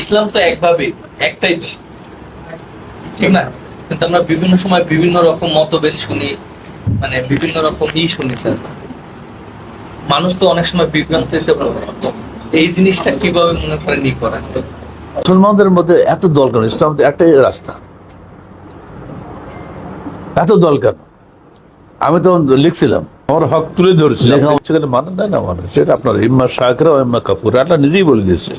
ইসলাম তো একভাবে একটাই ঠিক না? কিন্তু আমরা বিভিন্ন সময় বিভিন্ন রকম মত বেশি শুনি মানে বিভিন্ন রকম ই শুনি স্যার। মানুষ তো অনেক সময় বিভ্রান্তিতে পড়ে। এই জিনিসটা কীভাবে মনে করেন ই করা যায়? মুসলমানদের মধ্যে এত দল কেন? ইসলাম তো একটাই রাস্তা। এত দল কেন? আমি তো লিখছিলাম। আমার হক তুলে ধরেছি লেখা হচ্ছে মানে না না। মানে সেটা আপনার ইম্মা শাকরা ও ইম্মা কাপুরা আল্লাহ নিজেই বলে দিয়েছে।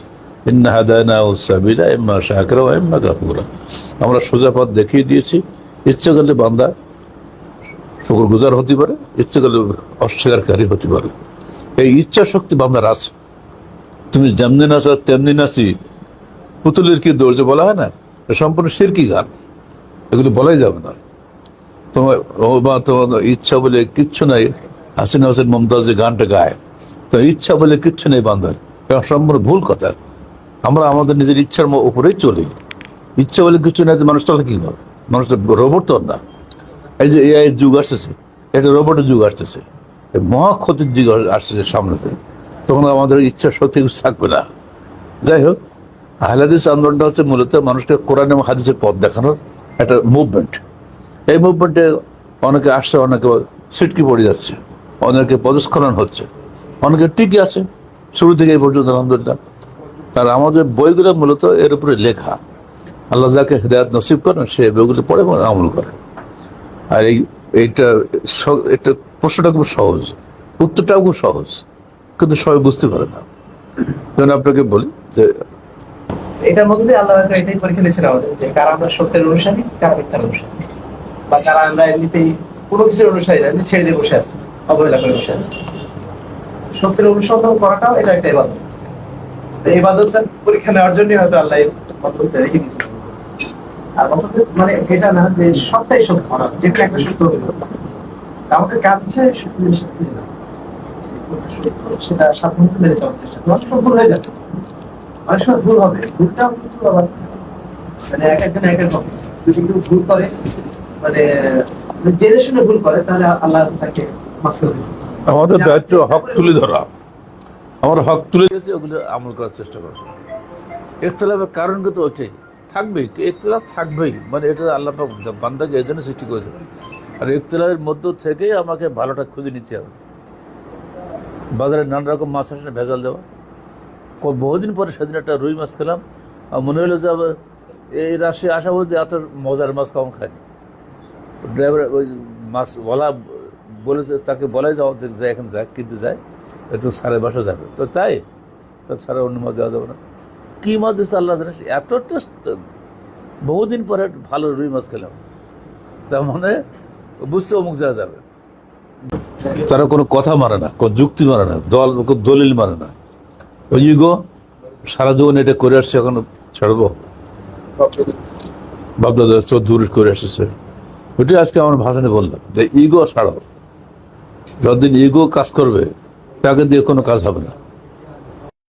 আমরা সোজা পথ দেখিয়ে দিয়েছি, ইচ্ছে করলে বান্দা শুকুর গুজার হতে পারে, ইচ্ছে করলে অস্বীকারী হতে পারে। এই ইচ্ছা শক্তি বান্দার আছে। তুমি যেমনি নাচো, তেমনি নাচি। পুতুলের কি দৌড় বলা হয় না? সম্পূর্ণ সিরকি গান। এগুলো বলাই যাবে না। তোমার তোমার ইচ্ছা বলে কিচ্ছু নাই। হাসিনা হোসেন মমতাজ যে গানটা গায়। তো ইচ্ছা বলে কিচ্ছু নেই বান্ধার এটা সম্পূর্ণ ভুল কথা। আমরা আমাদের নিজের ইচ্ছার উপরেই চলি। ইচ্ছা বলে কিছু নাই তো মানুষ চলে কি হবে? মানুষটা রোবট তো না। এই যে এআই যুগ আসতেছে, এটা রোবটের যুগ আসতেছে। মহা ক্ষতির যুগ আসতেছে সামনেতে। তখন আমাদের ইচ্ছা কিছু থাকবে না। যাই হোক, আহলাদিস আন্দোলনটা হচ্ছে মূলত মানুষকে কোরআন এবং হাদিসের পথ দেখানোর একটা মুভমেন্ট এই মুভমেন্টে অনেকে আসছে, অনেকে সিটকি পড়ে যাচ্ছে, অনেকে পদস্খলন হচ্ছে, অনেকে টিকে আছে। শুরু থেকে এই পর্যন্ত আলহামদুলিল্লাহ। আর আমাদের বইগুলো মূলত এর উপরে লেখা। আল্লাহ যাকে হৃদায়ত নসিব করেন, সে বইগুলো পড়ে এবং আমল করে। আর এই, এইটা এটা প্রশ্নটা খুব সহজ। উত্তরটাও খুব সহজ, কিন্তু সবাই বুঝতে পারে না। যেন আপনাকে বলি যে, এটার মধ্যে দিয়ে আল্লাহ এটাই পরীক্ষা নিয়েছেন আমাদের, যে কারা আমরা সত্যের অনুসারী, কারা মিথ্যার অনুসারী। বা কারা আমরা এমনিতেই কোনো কিছুর অনুসারী না ছেড়ে দিয়ে বসে আছি, অবহেলা করে বসে আছি। সত্যের অনুসন্ধান করাটাও এটা একটা ইবাদত। তো এই পরীক্ষা নেওয়ার জন্য হয়তো আল্লাহ রেখে আর অন্তত মানে এটা না যে সবটাই সত্য না যেটা একটা সত্য আমাদের কাজ হচ্ছে সত্য সেটা সাধারণত মেনে চেষ্টা সফল হয়ে যাবে। অনেক সময় ভুল হবে। ভুলটাও কিন্তু আবার মানে এক একজন এক এক হবে যদি কেউ ভুল করে মানে জেনে শুনে ভুল করে, তাহলে আল্লাহ তাকে মাফ করে আমাদের দায়িত্ব হক তুলে ধরা। আমার হক তুলে দিয়েছে, ওগুলো আমল করার চেষ্টা করব। ইখতলাফের কারণ কিন্তু ওইটাই। থাকবেই, ইখতলাফ থাকবেই। মানে এটা আল্লাহ বান্দাকে এই জন্য সৃষ্টি করেছে আর ইখতলাফের মধ্য থেকেই আমাকে ভালোটা খুঁজে নিতে হবে। বাজারে নানা রকম মাছ আসে, ভেজাল দেওয়া। বহুদিন পরে সেদিন একটা রুই মাছ খেলাম। আর মনে হলো যে আবার এই রাশি আসা বলতে এত মজার মাছ কম খাইনি। ড্রাইভার ওই মাছ বলা বলেছে, তাকে বলাই যাও যে যায় এখন যাক, কিনতে যায় একটু সাড়ে বাসা যাবে। তো তাই? তার সাড়ে অন্য মাছ দেওয়া যাবে না। কী মাছ দিচ্ছে আল্লাহ জানে? এত টেস্ট বহুদিন পরে ভালো রুই মাছ খেলাম। তার মানে বুঝতে অমুক যাওয়া যাবে। তারা কোনো কথা মানে না, কোনো যুক্তি মানে না, দল দলিল মানে না। ওই ইগো সারা জীবন এটা করে আসছে, এখন ছাড়বো। বাবলা চৌধুরী করে এসেছে। ওইটাই আজকে আমার ভাষণে বললাম, যে ইগো ছাড়ো। যতদিন ইগো কাজ করবে তাকে দিয়ে কোনো কাজ হবে না।